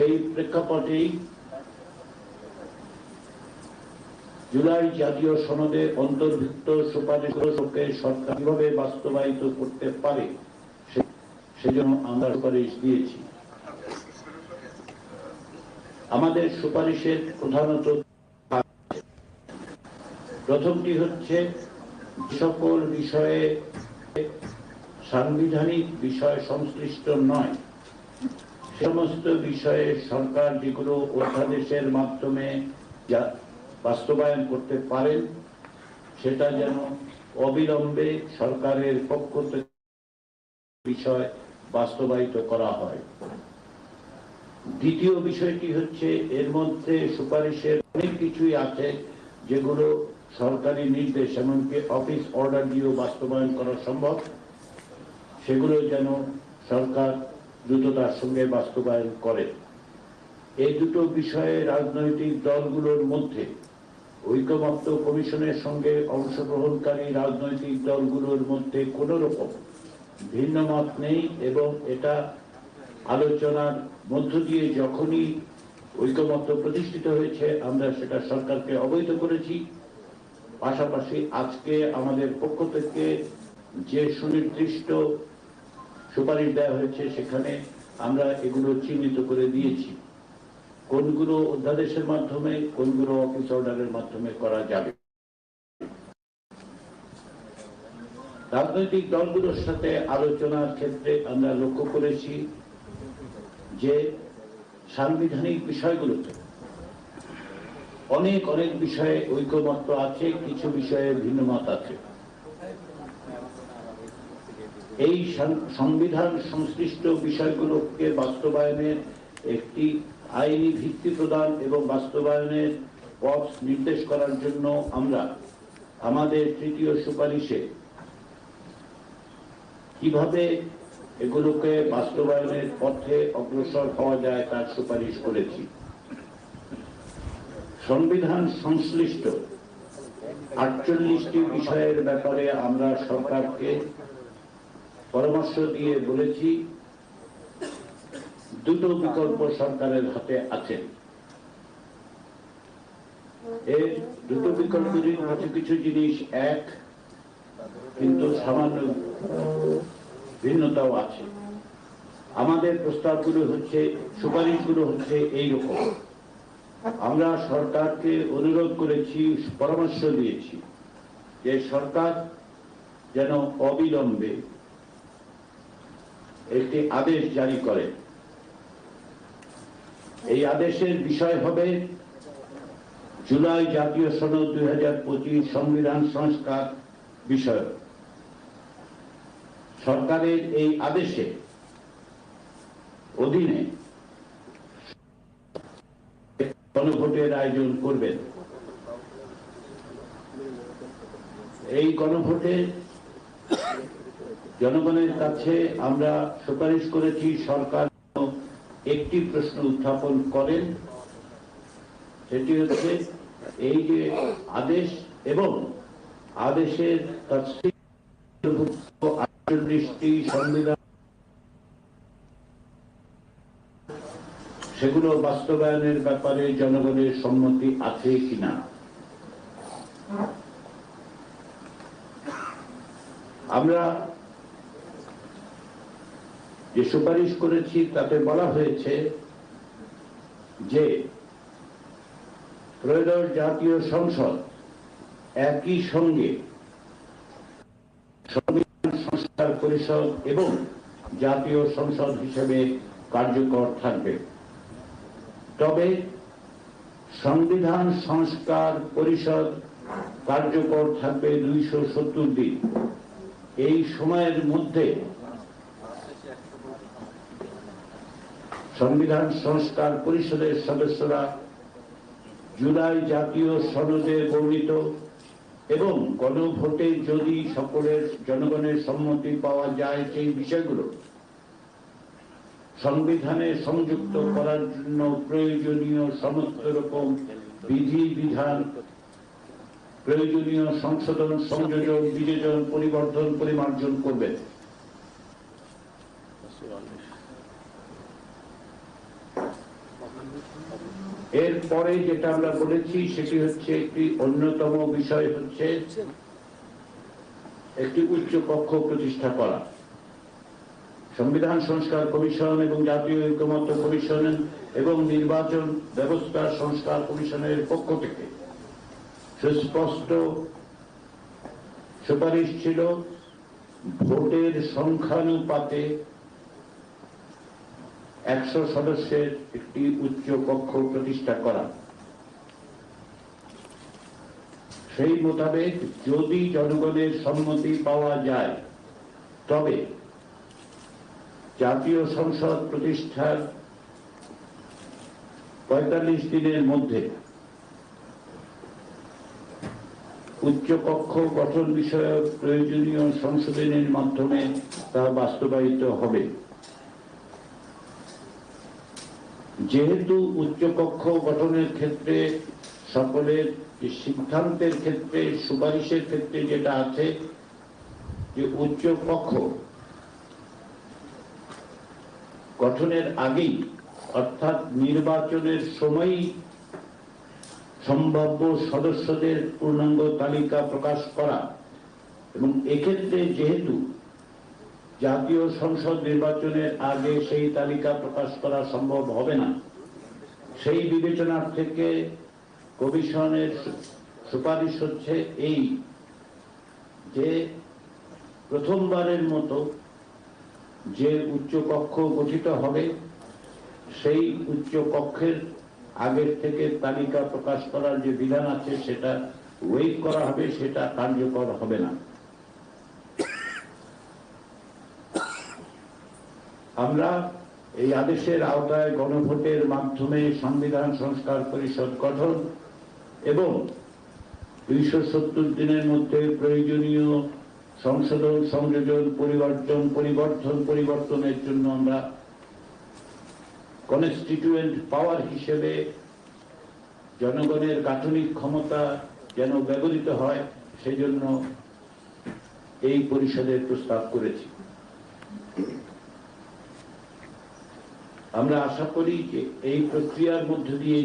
সেই প্রেক্ষাপটেই জুলাই জাতীয় সনদে অন্তর্ভুক্ত সুপারিশকে সরকার কীভাবে বাস্তবায়িত করতে পারে সেজন্য আমরা সুপারিশ দিয়েছি। আমাদের সুপারিশের প্রধানত প্রথমটি হচ্ছে সকল বিষয়ে সাংবিধানিক বিষয় সংশ্লিষ্ট নয়। সমস্ত বিষয়ে সরকার যেগুলো অধ্যাদেশের মাধ্যমে বাস্তবায়ন করতে পারেন সেটা যেন অবিলম্বে সরকারের পক্ষ থেকে বিষয় বাস্তবায়িত করা হয়। দ্বিতীয় বিষয়টি হচ্ছে, এর মধ্যে সুপারিশের অনেক কিছুই আছে যেগুলো সরকারি নির্দেশ, এমনকি অফিস অর্ডার দিয়েও বাস্তবায়ন করা সম্ভব। সেগুলো যেন সরকার দ্রুততার সঙ্গে বাস্তবায়ন করে। এই দুটো বিষয়ে রাজনৈতিক দলগুলোর মধ্যে ঐকমত্য কমিশনের সঙ্গে অংশগ্রহণকারী রাজনৈতিক দলগুলোর মধ্যে কোনো রকম ভিন্ন মত নেই এবং এটা আলোচনার মধ্য দিয়ে যখনই ঐকমত্য প্রতিষ্ঠিত হয়েছে, আমরা সেটা সরকারকে অবহিত করেছি। পাশাপাশি আজকে আমাদের পক্ষ থেকে যে সুনির্দিষ্ট সুপারিশ দেওয়া হয়েছে, সেখানে আমরা এগুলো চিহ্নিত করে দিয়েছি। কোনগুলো অধ্যাদেশের মাধ্যমে, কোনগুলো অফিস অর্ডারের মাধ্যমে করা যাবে? রাজনৈতিক দলগুলোর সাথে আলোচনার ক্ষেত্রে আমরা লক্ষ্য করেছি যে সাংবিধানিক বিষয়গুলোতে অনেক অনেক বিষয়ে ঐকমত্য আছে, কিছু বিষয়ে ভিন্নমত আছে। এই সংবিধান সংশ্লিষ্ট বিষয়গুলোকে বাস্তবায়নের একটি আইনি ভিত্তি প্রদান এবং বাস্তবায়নের পথ নির্দেশ করার জন্য আমরা আমাদের তৃতীয় সুপারিশে কীভাবে এগুলোকে বাস্তবায়নের পথে অগ্রসর হওয়া যায় তার সুপারিশ করেছি। সংবিধান সংশ্লিষ্ট আটচল্লিশটি বিষয়ের ব্যাপারে আমরা সরকারকে পরামর্শ দিয়ে বলেছি, দুটো বিকল্প সরকারের হাতে আছে। এর দুটো বিকল্প কিছু কিছু জিনিস, এক, কিন্তু সামান্য ভিন্নতাও আছে। আমাদের প্রস্তাবগুলো হচ্ছে, সুপারিশগুলো হচ্ছে এই রকম আমরা সরকারকে অনুরোধ করেছি, পরামর্শ দিয়েছি যে সরকার যেন অবিলম্বে একটি আদেশ জারি করে। এই আদেশের বিষয় হবে জুলাই জাতীয় সনদ দুই হাজার পঁচিশ সংবিধান সংস্কার বিষয় সরকারের এই আদেশে অধীনে গণভোটের আয়োজন করবেন। এই গণভোটে জনগণের কাছে আমরা সুপারিশ করেছি, সরকার একটি প্রশ্ন উত্থাপন করেন। সেটি হচ্ছে এই যে আদেশ এবং আদেশের সংবিধান সেগুলো বাস্তবায়নের ব্যাপারে জনগণের সম্মতি আছে কিনা? আমরা যে সুপারিশ করেছি তাতে বলা হয়েছে যে ত্রয়োদশ জাতীয় সংসদ একই সঙ্গে সংবিধান সংস্কার পরিষদ এবং জাতীয় সংসদ হিসেবে কার্যকর থাকবে। তবে সংবিধান সংস্কার পরিষদ কার্যকর থাকবে দুইশো সত্তর দিন। এই সময়ের মধ্যে সংবিধান সংস্কার পরিষদের সদস্যরা জুলাই জাতীয় সনদে বর্ণিত এবং গণভোটে যদি সকলের জনগণের সম্মতি পাওয়া যায় সেই বিষয়গুলো সংবিধানে সংযুক্ত করার জন্য প্রয়োজনীয় সমস্ত রকম বিধি বিধান, প্রয়োজনীয় সংশোধন, সংযোজন, বিযোজন পরিবর্তন পরিমার্জন করবেন। এরপরে যেটা আমরা বলেছি, সেটি হচ্ছে একটি অন্যতম বিষয় হচ্ছে একটি উচ্চ কক্ষ প্রতিষ্ঠা করা। সংবিধান সংস্কার কমিশন এবং জাতীয় ঐক্যমত্য কমিশন এবং নির্বাচন ব্যবস্থা সংস্কার কমিশনের পক্ষ থেকে সুস্পষ্ট সুপারিশ ছিল, ভোটের সংখ্যানুপাতে একশো সদস্যের একটি উচ্চ কক্ষ প্রতিষ্ঠা করা। সেই মোতাবেক যদি জনগণের সম্মতি পাওয়া যায়, তবে জাতীয় সংসদ প্রতিষ্ঠার পঁয়তাল্লিশ দিনের মধ্যে উচ্চকক্ষ গঠন বিষয়ক প্রয়োজনীয় সংশোধনের মাধ্যমে তা বাস্তবায়িত হবে। যেহেতু উচ্চকক্ষ গঠনের ক্ষেত্রে, সকলের সিদ্ধান্তের ক্ষেত্রে, সুপারিশের ক্ষেত্রে যেটা আছে, যে উচ্চকক্ষ গঠনের আগেই, অর্থাৎ নির্বাচনের সময়ই সম্ভাব্য সদস্যদের পূর্ণাঙ্গ তালিকা প্রকাশ করা এবং এক্ষেত্রে যেহেতু জাতীয় সংসদ নির্বাচনের আগে সেই তালিকা প্রকাশ করা সম্ভব হবে না। সেই বিবেচনার থেকে কমিশনের সুপারিশ হচ্ছে এই যে প্রথমবারের মতো যে উচ্চ কক্ষ গঠিত হবে, সেই উচ্চ কক্ষের আগের থেকে তালিকা প্রকাশ করার যে বিধান আছে সেটা ওয়েট করা হবে, সেটা কার্যকর হবে না। আমরা এই আদেশের আওতায় গণভোটের মাধ্যমে সংবিধান সংস্কার পরিষদ গঠন এবং দুইশো সত্তর দিনের মধ্যে প্রয়োজনীয় সংশোধন, সংযোজন, পরিবর্তন পরিবর্তন পরিবর্তনের জন্য আমরা কনস্টিটিউয়েন্ট পাওয়ার হিসেবে জনগণের গাঠনিক ক্ষমতা যেন ব্যবহৃত হয় সেজন্য এই পরিষদের প্রস্তাব করেছি। আমরা আশা করি যে এই প্রক্রিয়ার মধ্য দিয়ে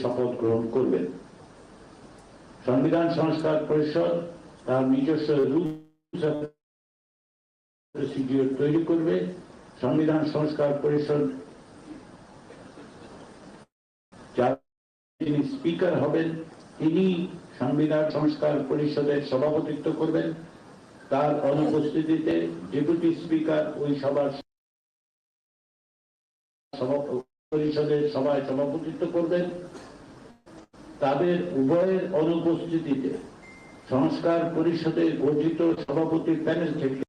শপথ গ্রহণ করবেন। সংবিধান সংস্কার পরিষদ তার নিজস্ব রুলস তৈরি করবে। সংবিধান সংস্কার পরিষদ যিনি স্পিকার হবেন, তিনি সংবিধান সংস্কার পরিষদের সভাপতিত্ব করবেন। তার অনুপস্থিতিতে ডেপুটি স্পিকার ওই সভার সভা- পরিষদের সভায় সভাপতিত্ব করবেন। তাদের উভয়ের অনুপস্থিতিতে সংস্কার পরিষদের গঠিত সভাপতি প্যানেল থেকে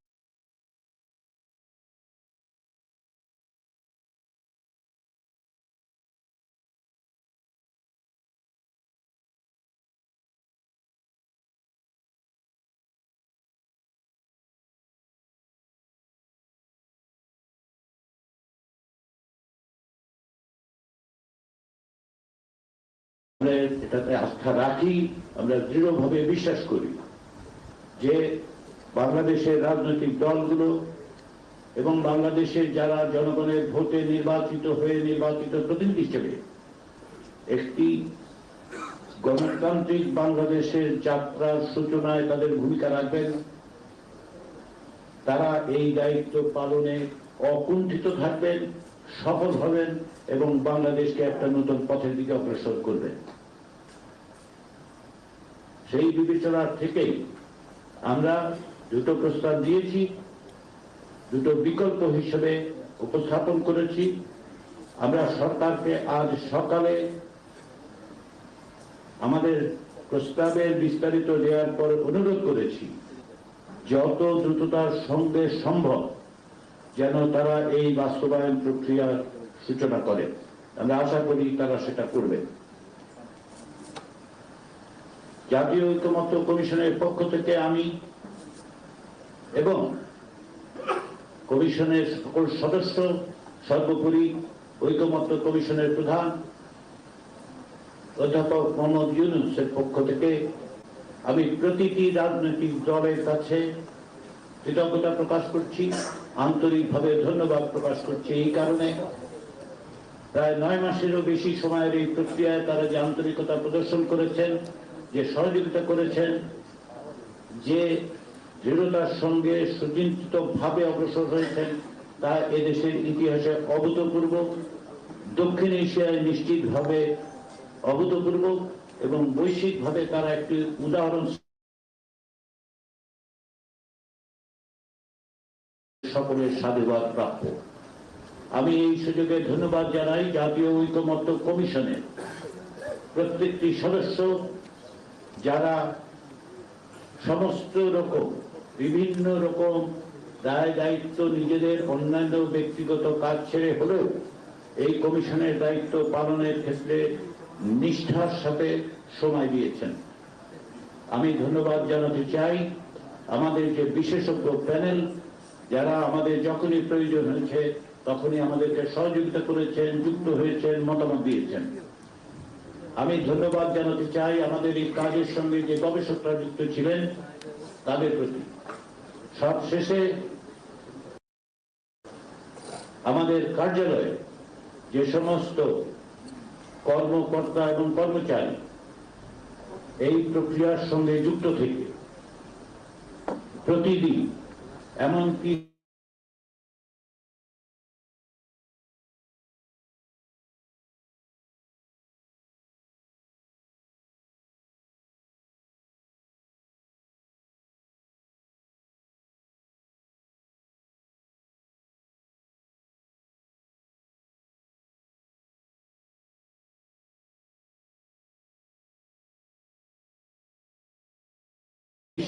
এটাতে আস্থা রাখি, আমরা দৃঢ়ভাবে বিশ্বাস করি যে বাংলাদেশের রাজনৈতিক দলগুলো এবং বাংলাদেশের যারা জনগণের ভোটে নির্বাচিত হয়ে নির্বাচিত প্রতিনিধি হিসেবে একটি গণতান্ত্রিক বাংলাদেশের যাত্রার সূচনায় তাদের ভূমিকা রাখবেন, তারা এই দায়িত্ব পালনে অকুণ্ঠিত থাকবেন, সফল হবেন এবং বাংলাদেশকে একটা নতুন পথের দিকে অগ্রসর করবেন। সেই বিবেচনা থেকেই আমরা দুটো প্রস্তাব দিয়েছি, দুটো বিকল্প হিসেবে উপস্থাপন করেছি। আমরা সরকারকে আজ সকালে আমাদের প্রস্তাবের বিস্তারিত দেওয়ার পর অনুরোধ করেছি, যত দ্রুততার সঙ্গে সম্ভব যেন তারা এই বাস্তবায়ন প্রক্রিয়ার সূচনা করে। আমরা আশা করি তারা সেটা করবে। জাতীয় ঐক্যমত্য কমিশনের পক্ষ থেকে আমি এবং কমিশনের সকল সদস্য, সর্বোপরি ঐক্যমত্য কমিশনের প্রধান অধ্যাপক মোহাম্মদ ইউনুসের পক্ষ থেকে আমি প্রতিটি রাজনৈতিক দলের কাছে কৃতজ্ঞতা প্রকাশ করছি, আন্তরিকভাবে ধন্যবাদ প্রকাশ করছি। এই কারণে প্রায় নয় মাসেরও বেশি সময়ের এই প্রক্রিয়ায় তারা যে আন্তরিকতা প্রদর্শন করেছেন যে সহযোগিতা করেছেন, যে দৃঢ়তার সঙ্গে সুচিন্তিত ভাবে অগ্রসর হয়েছেন, তা এদেশের ইতিহাসে অভূতপূর্ব। দক্ষিণ এশিয়ায় নিশ্চিতভাবে অভূতপূর্ব এবং বৈশ্বিকভাবে তারা একটি উদাহরণ সকলের সাধুবাদ প্রাপ্য। আমি এই সুযোগে ধন্যবাদ জানাই জাতীয় ঐকমত্য কমিশনের। প্রত্যেকটি সদস্য যারা সমস্ত রকম, বিভিন্ন রকম দায় দায়িত্ব নিজেদের, অন্যান্য ব্যক্তিগত কাজ ছেড়ে হলেও এই কমিশনের দায়িত্ব পালনের ক্ষেত্রে নিষ্ঠার সাথে সময় দিয়েছেন। আমি ধন্যবাদ জানাতে চাই আমাদের যে বিশেষজ্ঞ প্যানেল, যারা আমাদের যখনই প্রয়োজন হয়েছে তখনই আমাদেরকে সহযোগিতা করেছেন, যুক্ত হয়েছেন, মতামত দিয়েছেন। আমি ধন্যবাদ জানাতে চাই আমাদের এই কাজের সঙ্গে যে গবেষকরা যুক্ত ছিলেন, তাদের প্রতি। সব শেষে আমাদের কার্যালয়ে যে সমস্ত কর্মকর্তা এবং কর্মচারী এই প্রক্রিয়ার সঙ্গে যুক্ত থেকে প্রতিদিন, এমনকি এই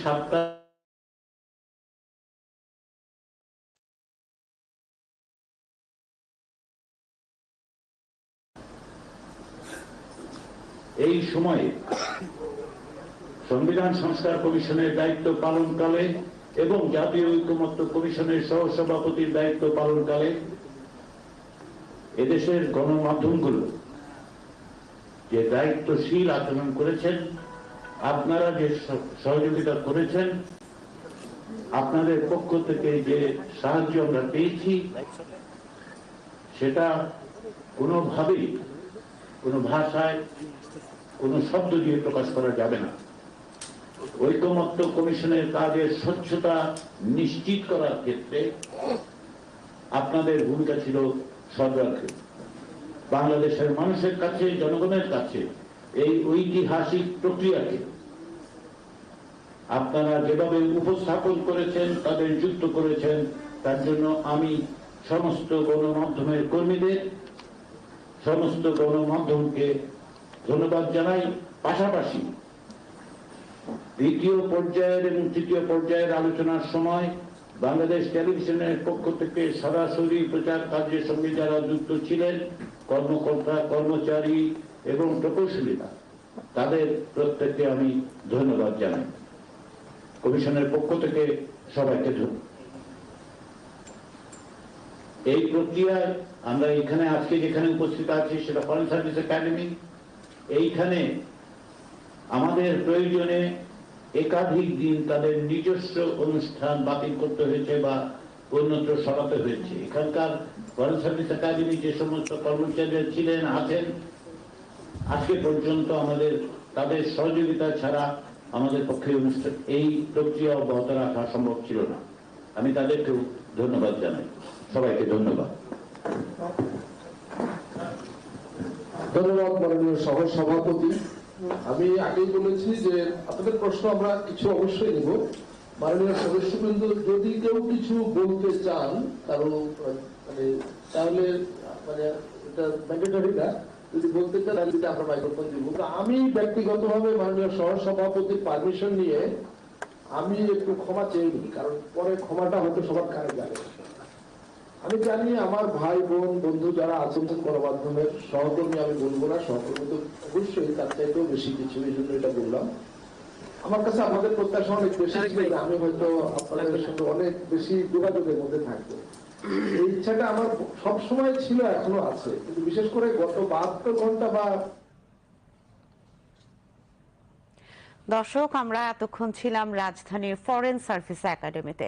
সময়ে সংবিধান সংস্কার কমিশনের দায়িত্ব পালনকালে এবং জাতীয় ঐক্যমত্য কমিশনের সহসভাপতির দায়িত্ব পালনকালে এদেশের গণমাধ্যমগুলো যে দায়িত্বশীল আচরণ করেছেন আপনারা যে সহযোগিতা করেছেন, আপনাদের পক্ষ থেকে যে সাহায্য আমরা পেয়েছি, সেটা কোনোভাবেই কোনো ভাষায়, কোনো শব্দ দিয়ে প্রকাশ করা যাবে না। ঐকমত্য কমিশনের কাজের স্বচ্ছতা নিশ্চিত করার ক্ষেত্রে আপনাদের ভূমিকা ছিল সর্বাগ্রে। বাংলাদেশের মানুষের কাছে, জনগণের কাছে এই ঐতিহাসিক প্রক্রিয়াকে আপনারা যেভাবে উপস্থাপন করেছেন, তাদের যুক্ত করেছেন, তার জন্য আমি সমস্ত গণমাধ্যমের কর্মীদের, সমস্ত গণমাধ্যমকে ধন্যবাদ জানাই। পাশাপাশি দ্বিতীয় পর্যায়ের এবং তৃতীয় পর্যায়ের আলোচনার সময় বাংলাদেশ টেলিভিশনের পক্ষ থেকে সরাসরি প্রচার কার্যের সঙ্গে যারা যুক্ত ছিলেন, কর্মকর্তা, কর্মচারী এবং প্রকৌশলীরা তাদের প্রত্যেককে আমি ধন্যবাদ জানাই। কমিশনের পক্ষ থেকে সবাইকে এই প্রক্রিয়ায় আমরা এখানে আজকে যেখানে উপস্থিত আছি সেটা ফরেন সার্ভিস একাডেমি। এইখানে আমাদের প্রয়োজনে একাধিক দিন তাদের নিজস্ব অনুষ্ঠান বাতিল করতে হয়েছে বা অন্যত্র সরাতে হয়েছে। এখানকার ফরেন সার্ভিস একাডেমি যে সমস্ত কর্মচারীরা ছিলেন, আছেন আজকে পর্যন্ত আমাদের তাদের সহযোগিতা ছাড়া আমাদের পক্ষে অনুষ্ঠান এই প্রক্রিয়া অব্যাহত রাখা সম্ভব ছিল না। আমি তাদেরকেও ধন্যবাদ জানাই। সবাইকে ধন্যবাদ। ধন্যবাদ মাননীয় সহ সভাপতি। আমি আগেই বলেছি যে আপনাদের প্রশ্ন আমরা কিছু অবশ্যই নেব। মাননীয় সদস্যবৃন্দ যদি কেউ কিছু বলতে চান কারও আহ, মানে তাহলে মানে এটা ম্যান্ডেটরি না। যদি বলতে চান তাহলে যদি আমরা মাইক্রোফোন দিব তো আমি ব্যক্তিগতভাবে মাননীয় সহ সভাপতির পারমিশন নিয়ে আমি একটু ক্ষমা চেয়ে কারণ পরে ক্ষমাটা হয়তো সবার কানে যাবে। আমি জানি আমার ভাই, বোন, বন্ধু যারা আছেন গণমাধ্যমের সহকর্মী আমি বলব না, সহকর্মী তো অবশ্যই, তার চাইতেও বেশি কিছু, এই জন্য এটা বললাম। আমার কাছে আমাদের প্রত্যাশা অনেক বেশি আমি হয়তো আপনাদের সঙ্গে অনেক বেশি যোগাযোগের মধ্যে থাকব। ইচ্ছাটা আমার সব সময় ছিল, এখনও আছে। কিন্তু বিশেষ করে গত বাহাত্তর ঘণ্টা বা দর্শক, আমরা এতক্ষণ ছিলাম রাজধানীর ফরেন সার্ভিস একাডেমিতে